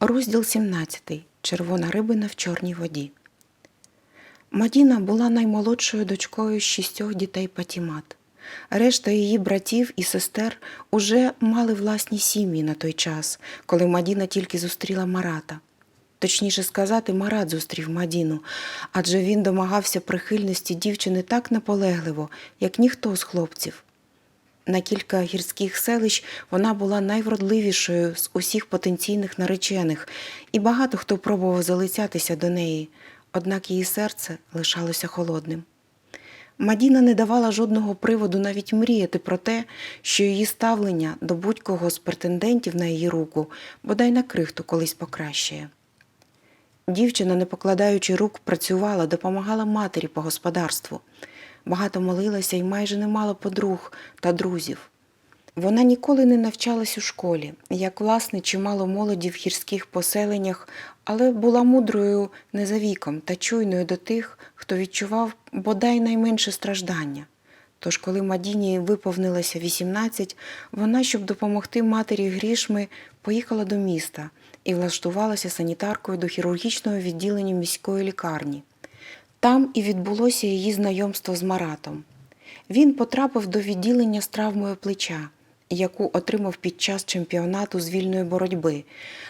Розділ 17. Червона рибина в чорній воді. Мадіна була наймолодшою дочкою шістьох дітей Патімат. Решта її братів і сестер уже мали власні сім'ї на той час, коли Мадіна тільки зустріла Марата. Точніше сказати, Марат зустрів Мадіну, адже він домагався прихильності дівчини так наполегливо, як ніхто з хлопців. На кілька гірських селищ вона була найвродливішою з усіх потенційних наречених, і багато хто пробував залицятися до неї, однак її серце лишалося холодним. Мадіна не давала жодного приводу навіть мріяти про те, що її ставлення до будь-кого з претендентів на її руку бодай на крихту колись покращає. Дівчина, не покладаючи рук, працювала, допомагала матері по господарству. Багато молилася і майже не мала подруг та друзів. Вона ніколи не навчалась у школі, як власне чимало молоді в гірських поселеннях, але була мудрою не за віком та чуйною до тих, хто відчував бодай найменше страждання. Тож, коли Мадіні виповнилося 18, вона, щоб допомогти матері грішми, поїхала до міста і влаштувалася санітаркою до хірургічного відділення міської лікарні. Там і відбулося її знайомство з Маратом. Він потрапив до відділення з травмою плеча, яку отримав під час чемпіонату з вільної боротьби.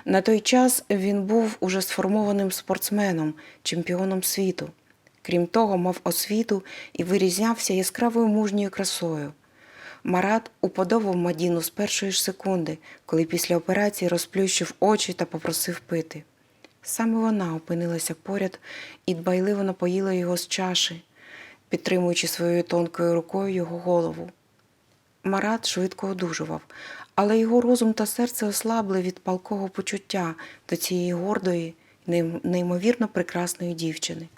На той час він був уже сформованим спортсменом, чемпіоном світу. Крім того, мав освіту і вирізнявся яскравою мужньою красою. Марат уподобав Мадіну з першої ж секунди, коли після операції розплющив очі та попросив пити. Саме вона опинилася поряд і дбайливо напоїла його з чаші, підтримуючи своєю тонкою рукою його голову. Марат швидко одужував, але його розум та серце ослабли від палкого почуття до цієї гордої, нейм- неймовірно прекрасної дівчини.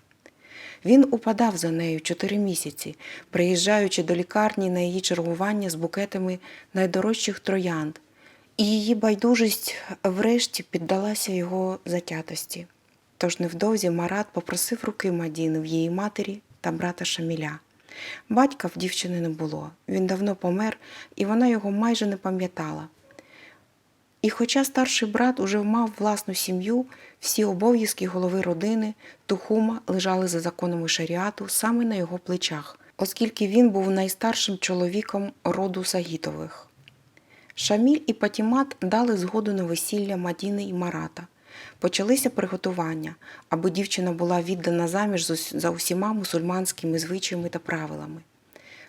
Він упадав за нею чотири місяці, приїжджаючи до лікарні на її чергування з букетами найдорожчих троянд, і її байдужість врешті піддалася його затятості. Тож невдовзі Марат попросив руки Мадіни в її матері та брата Шаміля. Батька в дівчини не було. Він давно помер, і вона його майже не пам'ятала. І хоча старший брат уже мав власну сім'ю, всі обов'язки голови родини Тухума лежали за законами шаріату саме на його плечах, оскільки він був найстаршим чоловіком роду Сагітових. Шаміль і Патімат дали згоду на весілля Мадіни і Марата. Почалися приготування, аби дівчина була віддана заміж за усіма мусульманськими звичаями та правилами.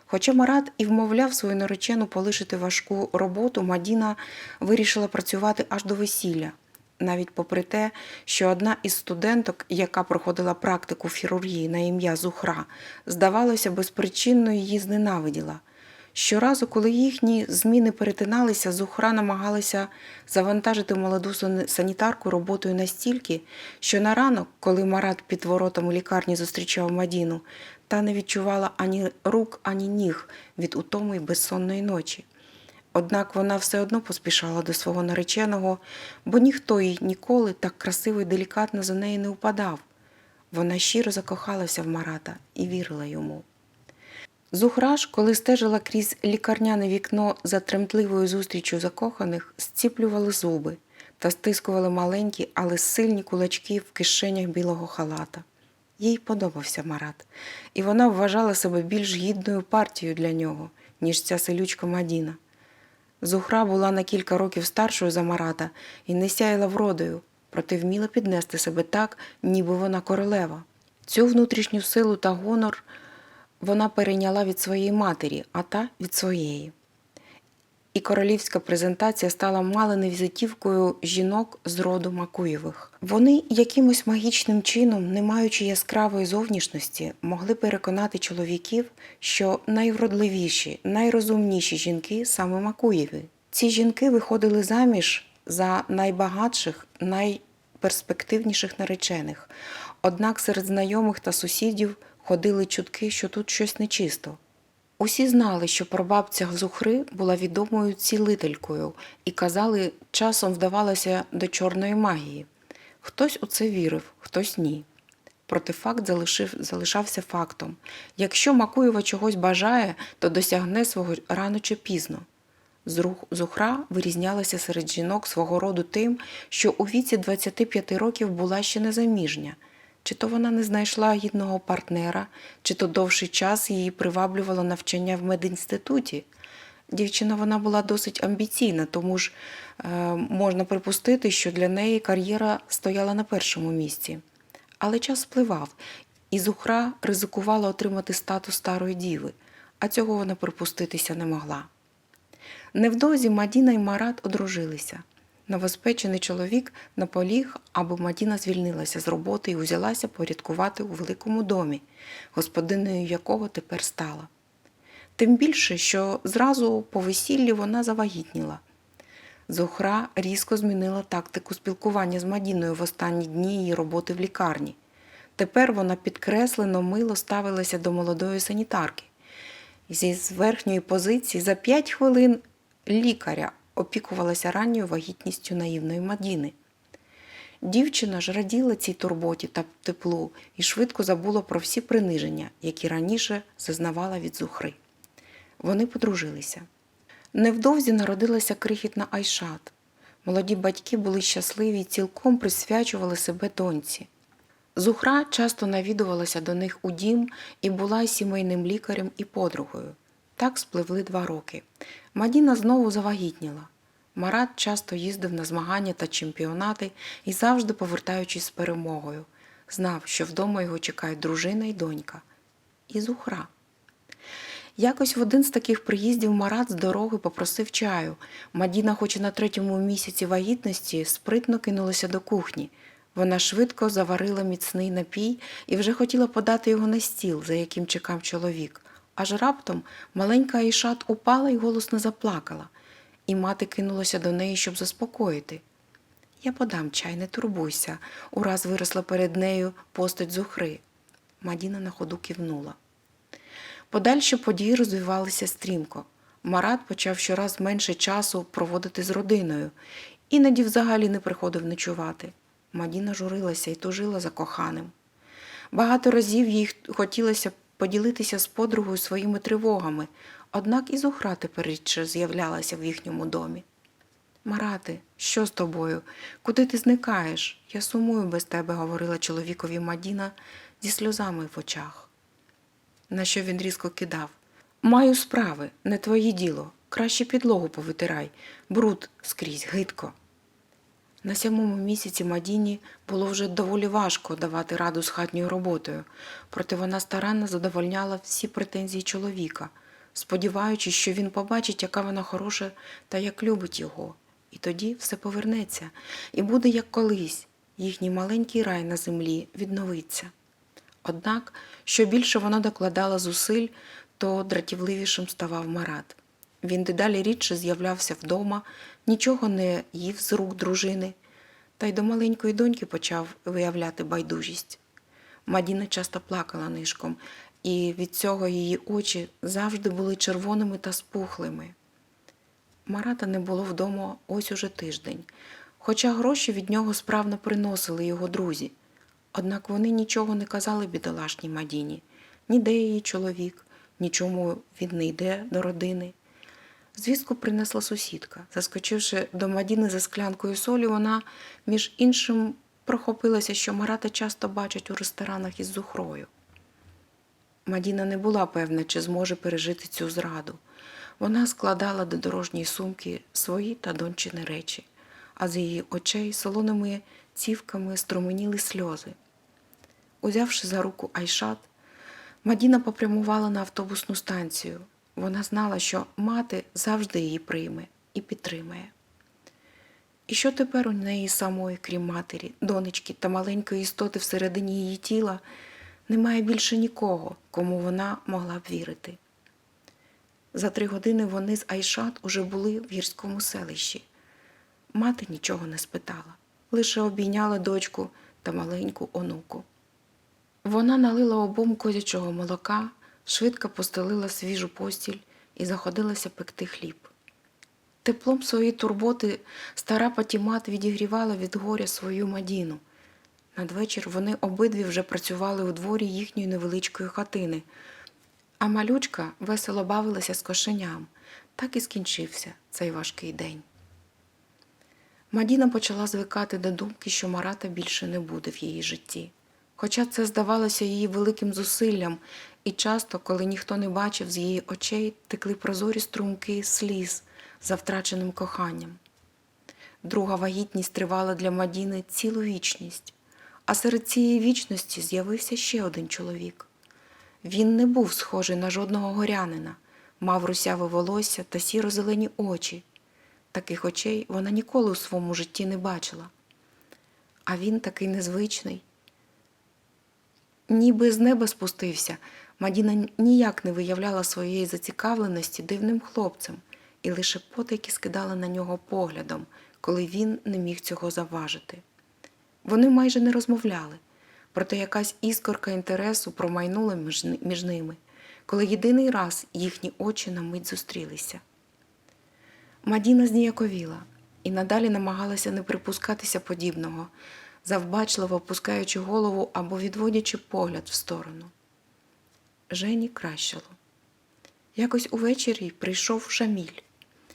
Хоча Марат і вмовляв свою наречену полишити важку роботу, Мадіна вирішила працювати аж до весілля, навіть попри те, що одна із студенток, яка проходила практику в хірургії на ім'я Зухра, здавалося, безпричинно її зненавиділа. Щоразу, коли їхні зміни перетиналися, Зухра намагалася завантажити молоду санітарку роботою настільки, що на ранок, коли Марат під воротами лікарні зустрічав Мадіну, та не відчувала ані рук, ані ніг від утоми й безсонної ночі. Однак вона все одно поспішала до свого нареченого, бо ніхто їй ніколи так красиво і делікатно за неї не упадав. Вона щиро закохалася в Марата і вірила йому. Зухраш, коли стежила крізь лікарняне вікно за тремтливою зустрічю закоханих, зціплювали зуби та стискували маленькі, але сильні кулачки в кишенях білого халата. Їй подобався Марат, і вона вважала себе більш гідною партією для нього, ніж ця селючка Мадіна. Зухра була на кілька років старшою за Марата і не сяяла вродою, проте вміла піднести себе так, ніби вона королева. Цю внутрішню силу та гонор вона перейняла від своєї матері, а та від своєї. І королівська презентація стала мало не візитівкою жінок з роду Макуєвих. Вони якимось магічним чином, не маючи яскравої зовнішності, могли переконати чоловіків, що найвродливіші, найрозумніші жінки саме Макуєві. Ці жінки виходили заміж за найбагатших, найперспективніших наречених. Однак серед знайомих та сусідів ходили чутки, що тут щось нечисто. Усі знали, що прабабця Зухри була відомою цілителькою і казали, часом вдавалася до чорної магії. Хтось у це вірив, хтось ні. Проте факт залишив, залишався фактом. Якщо Макуєва чогось бажає, то досягне свого рано чи пізно. Зухра вирізнялася серед жінок свого роду тим, що у віці 25 років була ще незаміжня. Чи то вона не знайшла гідного партнера, чи то довший час її приваблювало навчання в медінституті. Дівчина вона була досить амбіційна, тому ж е, можна припустити, що для неї кар'єра стояла на першому місці. Але час спливав, і Зухра ризикувала отримати статус старої діви, а цього вона припуститися не могла. Невдовзі Мадіна і Марат одружилися. Новоспечений чоловік наполіг, аби Мадіна звільнилася з роботи і узялася порядкувати у великому домі, господиною якого тепер стала. Тим більше, що зразу по весіллі вона завагітніла. Зухра різко змінила тактику спілкування з Мадіною в останні дні її роботи в лікарні. Тепер вона підкреслено мило ставилася до молодої санітарки. Зі верхньої позиції за п'ять хвилин лікаря опікувалася ранньою вагітністю наївної Мадіни. Дівчина ж раділа цій турботі та теплу і швидко забула про всі приниження, які раніше зазнавала від зухри. Вони подружилися. Невдовзі народилася крихітна Айшат. Молоді батьки були щасливі і цілком присвячували себе доньці. Зухра часто навідувалася до них у дім і була й сімейним лікарем і подругою. Так спливли два роки. Мадіна знову завагітніла. Марат часто їздив на змагання та чемпіонати і завжди, повертаючись з перемогою, знав, що вдома його чекають дружина і донька. І зухра. Якось в один з таких приїздів Марат з дороги попросив чаю. Мадіна, хоч і на третьому місяці вагітності, спритно кинулася до кухні. Вона швидко заварила міцний напій і вже хотіла подати його на стіл, за яким чекав чоловік. Аж раптом маленька Айшат упала і голосно заплакала, і мати кинулася до неї, щоб заспокоїти. Я подам чай, не турбуйся, ураз виросла перед нею постать зухри. Мадіна на ходу кивнула. Подальші події розвивалися стрімко. Марат почав щораз менше часу проводити з родиною, іноді взагалі не приходив ночувати. Мадіна журилася і тужила за коханим. Багато разів їй хотілося поділитися з подругою своїми тривогами, однак і зухра тепер рідше з'являлася в їхньому домі. Марати, що з тобою? Куди ти зникаєш? Я сумую без тебе, говорила чоловікові Мадіна зі сльозами в очах. На що він різко кидав. Маю справи, не твоє діло. Краще підлогу повитирай, бруд скрізь, гидко. На сьомому місяці Мадіні було вже доволі важко давати раду з хатньою роботою, проте вона старанно задовольняла всі претензії чоловіка, сподіваючись, що він побачить, яка вона хороша та як любить його. І тоді все повернеться, і буде як колись, їхній маленький рай на землі відновиться. Однак, що більше вона докладала зусиль, то дратівливішим ставав Марат. Він дедалі рідше з'являвся вдома, нічого не їв з рук дружини, та й до маленької доньки почав виявляти байдужість. Мадіна часто плакала нишком, і від цього її очі завжди були червоними та спухлими. Марата не було вдома ось уже тиждень, хоча гроші від нього справно приносили його друзі. Однак вони нічого не казали бідолашній Мадіні, ніде її чоловік, нічому він не йде до родини. Звістку принесла сусідка. Заскочивши до Мадіни за склянкою солі, вона, між іншим, прохопилася, що Марата часто бачать у ресторанах із зухрою. Мадіна не була певна, чи зможе пережити цю зраду. Вона складала до дорожньої сумки свої та дончини речі, а з її очей солоними цівками струменіли сльози. Узявши за руку Айшат, Мадіна попрямувала на автобусну станцію. Вона знала, що мати завжди її прийме і підтримає. І що тепер у неї самої, крім матері, донечки та маленької істоти всередині її тіла, немає більше нікого, кому вона могла б вірити. За три години вони з Айшат уже були в гірському селищі. Мати нічого не спитала, лише обійняла дочку та маленьку онуку. Вона налила обом козячого молока, швидко постелила свіжу постіль і заходилася пекти хліб. Теплом своєї турботи стара Патімат відігрівала від горя свою Мадіну. Надвечір вони обидві вже працювали у дворі їхньої невеличкої хатини, а малючка весело бавилася з кошеням Так і скінчився цей важкий день. Мадіна почала звикати до думки, що Марата більше не буде в її житті. Хоча це здавалося її великим зусиллям, і часто, коли ніхто не бачив з її очей, текли прозорі струмки сліз за втраченим коханням. Друга вагітність тривала для Мадіни цілу вічність, а серед цієї вічності з'явився ще один чоловік. Він не був схожий на жодного горянина, мав русяве волосся та сіро-зелені очі. Таких очей вона ніколи у своєму житті не бачила. А він такий незвичний. Ніби з неба спустився, Мадіна ніяк не виявляла своєї зацікавленості дивним хлопцем і лише потайки скидала на нього поглядом, коли він не міг цього заважити. Вони майже не розмовляли, проте якась іскорка інтересу промайнула між, ними, коли єдиний раз їхні очі на мить зустрілися. Мадіна зніяковіла і надалі намагалася не припускатися подібного, завбачливо опускаючи голову або відводячи погляд в сторону. Жені кращило. Якось увечері прийшов шаміль.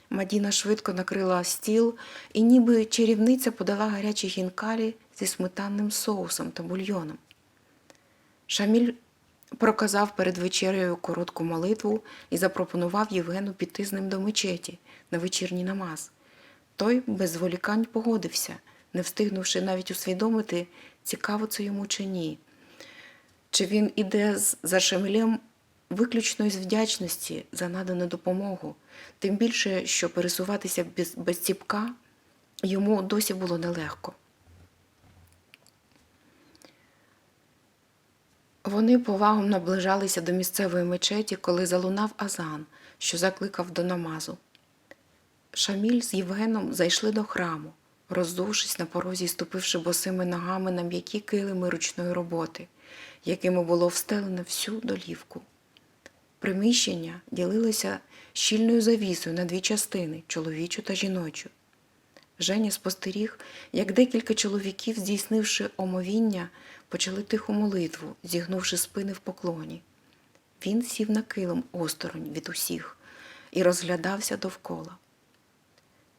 Мадіна швидко накрила стіл і ніби чарівниця подала гарячі хінкалі зі сметанним соусом та бульйоном. Шаміль проказав перед вечерею коротку молитву і запропонував Євгену піти з ним до мечеті на вечірній намаз. Той без зволікань погодився, не встигнувши навіть усвідомити, цікаво це йому чи ні. Чи він іде за Шамілем виключно із вдячності за надану допомогу, тим більше, що пересуватися без, без ціпка йому досі було нелегко. Вони повагом наближалися до місцевої мечеті, коли залунав азан, що закликав до намазу. Шаміль з Євгеном зайшли до храму, роздувшись на порозі ступивши босими ногами на м'які килими ручної роботи, якими було встелене всю долівку. Приміщення ділилося щільною завісою на дві частини чоловічу та жіночу. Женя спостеріг, як декілька чоловіків, здійснивши омовіння, почали тиху молитву, зігнувши спини в поклоні. Він сів на килим осторонь від усіх і розглядався довкола.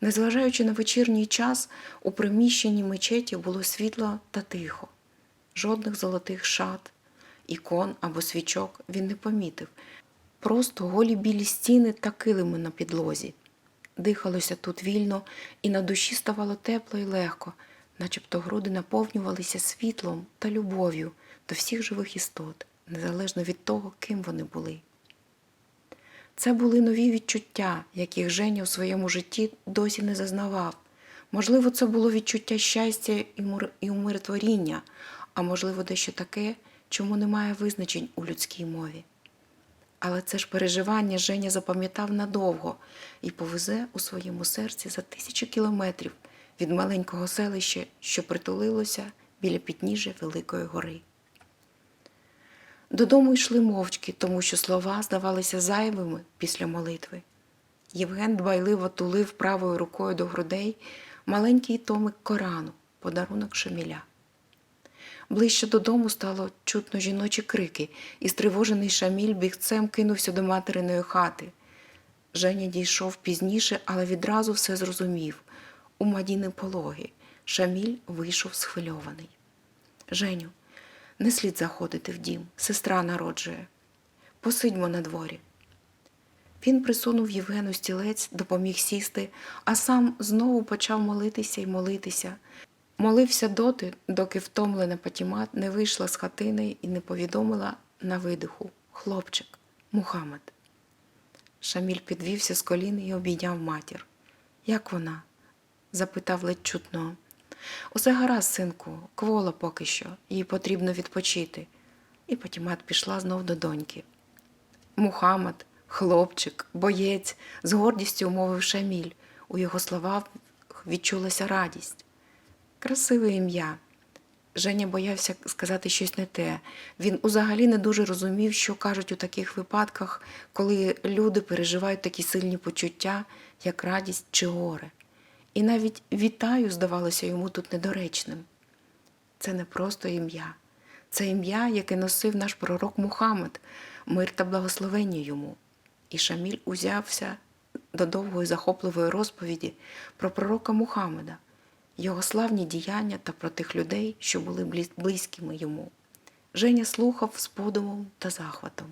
Незважаючи на вечірній час, у приміщенні мечеті було світло та тихо. Жодних золотих шат, ікон або свічок він не помітив. Просто голі білі стіни та килими на підлозі. Дихалося тут вільно, і на душі ставало тепло і легко, начебто груди наповнювалися світлом та любов'ю до всіх живих істот, незалежно від того, ким вони були. Це були нові відчуття, яких Женя у своєму житті досі не зазнавав. Можливо, це було відчуття щастя і умиротворіння, а можливо, дещо таке, чому немає визначень у людській мові. Але це ж переживання Женя запам'ятав надовго і повезе у своєму серці за тисячі кілометрів від маленького селища, що притулилося біля підніжжя Великої гори. Додому йшли мовчки, тому що слова здавалися зайвими після молитви. Євген дбайливо тулив правою рукою до грудей маленький томик Корану, подарунок Шаміля. Ближче додому стало чутно жіночі крики, і стривожений Шаміль бігцем кинувся до материної хати. Женя дійшов пізніше, але відразу все зрозумів. У Мадіни пологи. Шаміль вийшов схвильований. Женю, не слід заходити в дім, сестра народжує. Посидьмо на дворі. Він присунув Євгену стілець, допоміг сісти, а сам знову почав молитися й молитися. Молився доти, доки втомлена Патімат не вийшла з хатини і не повідомила на видиху хлопчик, Мухаммед. Шаміль підвівся з колін і обійняв матір. Як вона? запитав ледь чутно. Усе гаразд, синку, квола поки що, їй потрібно відпочити. І Патімат пішла знов до доньки. Мухаммад, хлопчик, боєць, з гордістю мовив Шаміль. У його словах відчулася радість. Красиве ім'я. Женя боявся сказати щось не те. Він узагалі не дуже розумів, що кажуть у таких випадках, коли люди переживають такі сильні почуття, як радість чи горе. І навіть вітаю здавалося йому тут недоречним. Це не просто ім'я, це ім'я, яке носив наш пророк Мухаммед, мир та благословення йому. І Шаміль узявся до довгої захопливої розповіді про пророка Мухаммеда, його славні діяння та про тих людей, що були близькими йому. Женя слухав з подумом та захватом.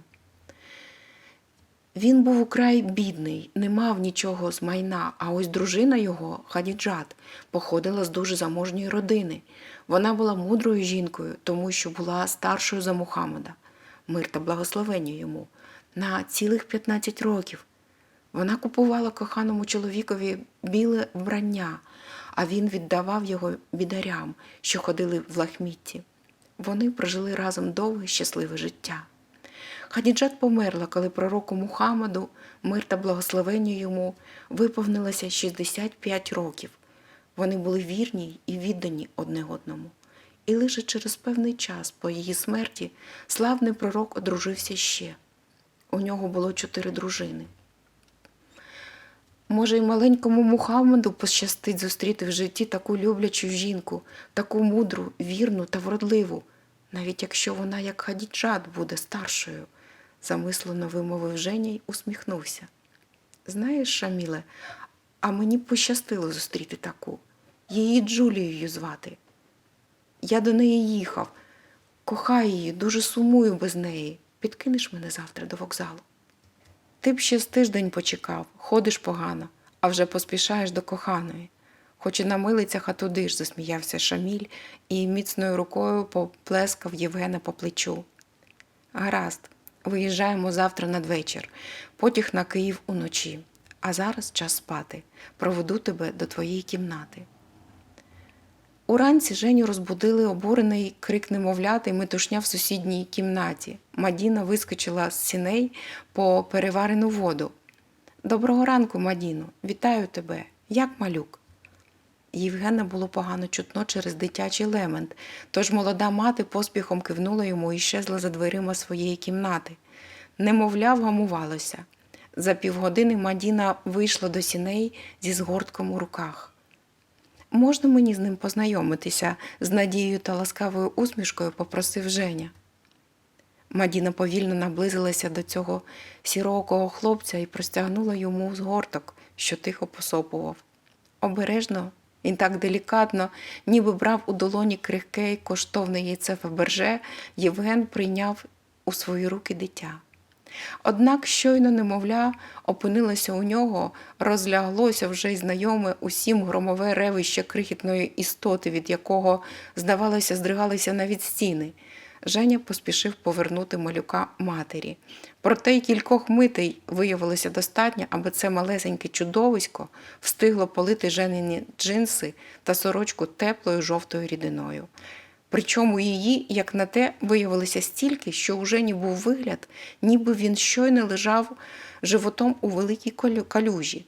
Він був украй бідний, не мав нічого з майна, а ось дружина його, Хадіджат, походила з дуже заможньої родини. Вона була мудрою жінкою, тому що була старшою за Мухаммеда, мир та благословення йому, на цілих 15 років. Вона купувала коханому чоловікові біле вбрання, а він віддавав його бідарям, що ходили в лахмітті. Вони прожили разом довге щасливе життя. Хадіджат померла, коли пророку Мухаммаду, мир та благословення йому, виповнилося 65 років. Вони були вірні і віддані одне одному. І лише через певний час по її смерті славний пророк одружився ще. У нього було чотири дружини. Може, й маленькому Мухаммеду пощастить зустріти в житті таку люблячу жінку, таку мудру, вірну та вродливу, навіть якщо вона, як Хадіджат, буде старшою, замислено вимовив Женя й усміхнувся. Знаєш, Шаміле, а мені пощастило зустріти таку. Її Джулією звати. Я до неї їхав, кохаю її, дуже сумую без неї. Підкинеш мене завтра до вокзалу. Ти б ще з тиждень почекав, ходиш погано, а вже поспішаєш до коханої. Хоч і на милицях, а туди ж, засміявся Шаміль і міцною рукою поплескав Євгена по плечу. Гаразд, виїжджаємо завтра надвечір, потяг на Київ уночі. А зараз час спати. Проведу тебе до твоєї кімнати. Уранці Женю розбудили обурений крик немовляти й метушня в сусідній кімнаті. Мадіна вискочила з сіней по переварену воду. Доброго ранку, Мадіно, вітаю тебе. Як малюк? Євгена було погано чутно через дитячий лемент, тож молода мати поспіхом кивнула йому і щезла за дверима своєї кімнати. Немовля вгамувалося. За півгодини Мадіна вийшла до сіней зі згортком у руках. Можна мені з ним познайомитися? з надією та ласкавою усмішкою попросив Женя. Мадіна повільно наблизилася до цього сірокого хлопця і простягнула йому згорток, що тихо посопував. Обережно і так делікатно, ніби брав у долоні крихке й коштовне яйце Фаберже, Євген прийняв у свої руки дитя. Однак щойно немовля опинилося у нього, розляглося вже й знайоме усім громове ревище крихітної істоти, від якого, здавалося, здригалися навіть стіни. Женя поспішив повернути малюка матері. Проте й кількох митей виявилося достатньо, аби це малесеньке чудовисько встигло полити женині джинси та сорочку теплою жовтою рідиною. Причому її, як на те, виявилося стільки, що вже не був вигляд, ніби він щойно лежав животом у великій калюжі.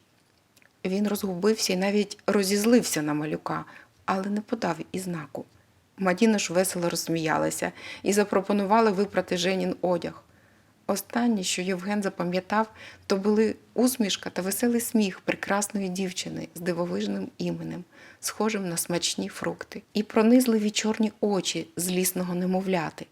Він розгубився і навіть розізлився на малюка, але не подав і знаку. Мадіна ж весело розсміялася і запропонувала випрати Женін одяг. Останнє, що Євген запам'ятав, то були усмішка та веселий сміх прекрасної дівчини з дивовижним іменем, схожим на смачні фрукти, і пронизливі чорні очі злісного немовляти.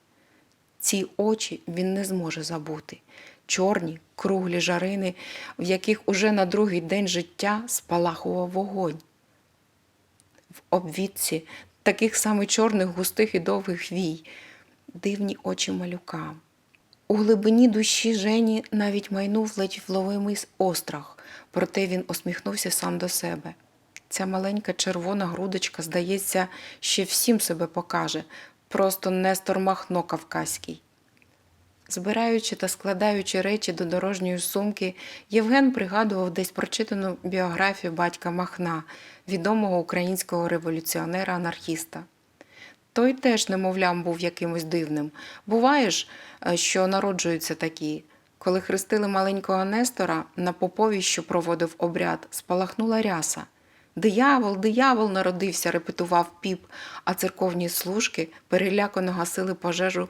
Ці очі він не зможе забути. Чорні, круглі жарини, в яких уже на другий день життя спалахував вогонь. В обвідці таких саме чорних, густих і довгих вій, дивні очі малюка. У глибині душі Жені навіть майнув ледь вловимий острах, проте він усміхнувся сам до себе. Ця маленька червона грудочка, здається, ще всім себе покаже, просто Нестор Махно Кавказький. Збираючи та складаючи речі до дорожньої сумки, Євген пригадував десь прочитану біографію батька Махна, відомого українського революціонера-анархіста. Той теж, немовлям, був якимось дивним. Буває ж, е, що народжуються такі. Коли хрестили маленького Нестора, на попові, що проводив обряд, спалахнула ряса. Диявол, диявол народився, репетував піп, а церковні служки перелякано гасили пожежу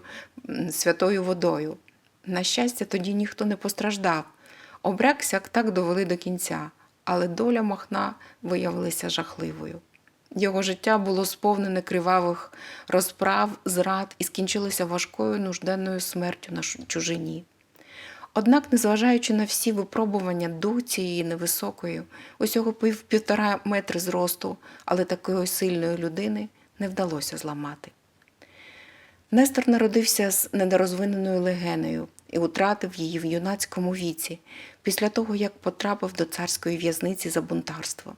святою водою. На щастя, тоді ніхто не постраждав. Обряд сяк так довели до кінця, але доля Махна виявилася жахливою. Його життя було сповнене кривавих розправ, зрад і скінчилося важкою нужденною смертю на чужині. Однак, незважаючи на всі випробування дух цієї невисокої, усього пів півтора метри зросту, але такої сильної людини не вдалося зламати. Нестор народився з недорозвиненою легенею і утратив її в юнацькому віці, після того, як потрапив до царської в'язниці за бунтарство.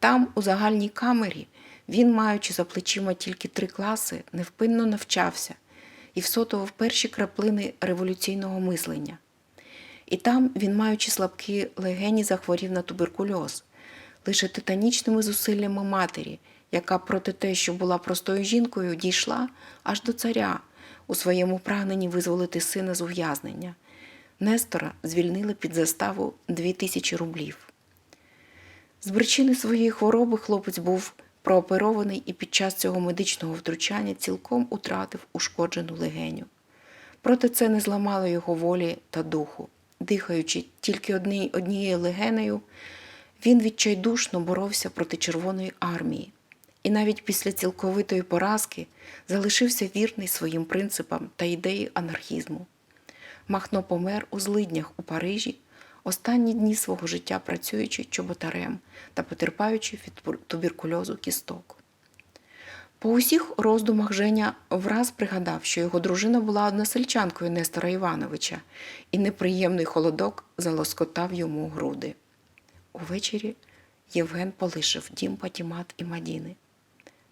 Там, у загальній камері, він, маючи за плечима тільки три класи, невпинно навчався і всотував перші краплини революційного мислення. І там він, маючи слабкі легені, захворів на туберкульоз. Лише титанічними зусиллями матері, яка проти те, що була простою жінкою, дійшла аж до царя у своєму прагненні визволити сина з ув'язнення. Нестора звільнили під заставу дві тисячі рублів. З причини своєї хвороби хлопець був прооперований і під час цього медичного втручання цілком утратив ушкоджену легеню. Проте це не зламало його волі та духу. Дихаючи тільки одні- однією легенею, він відчайдушно боровся проти Червоної армії і навіть після цілковитої поразки залишився вірний своїм принципам та ідеї анархізму. Махно помер у злиднях у Парижі, останні дні свого життя працюючи чоботарем та потерпаючи від туберкульозу кісток. По усіх роздумах Женя враз пригадав, що його дружина була односельчанкою Нестора Івановича, і неприємний холодок залоскотав йому груди. Увечері Євген полишив дім Патімат і Мадіни.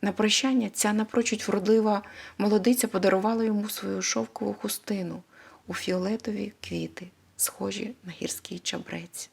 На прощання ця напрочуд вродлива молодиця подарувала йому свою шовкову хустину у фіолетові квіти, схожі на гірський чабрець.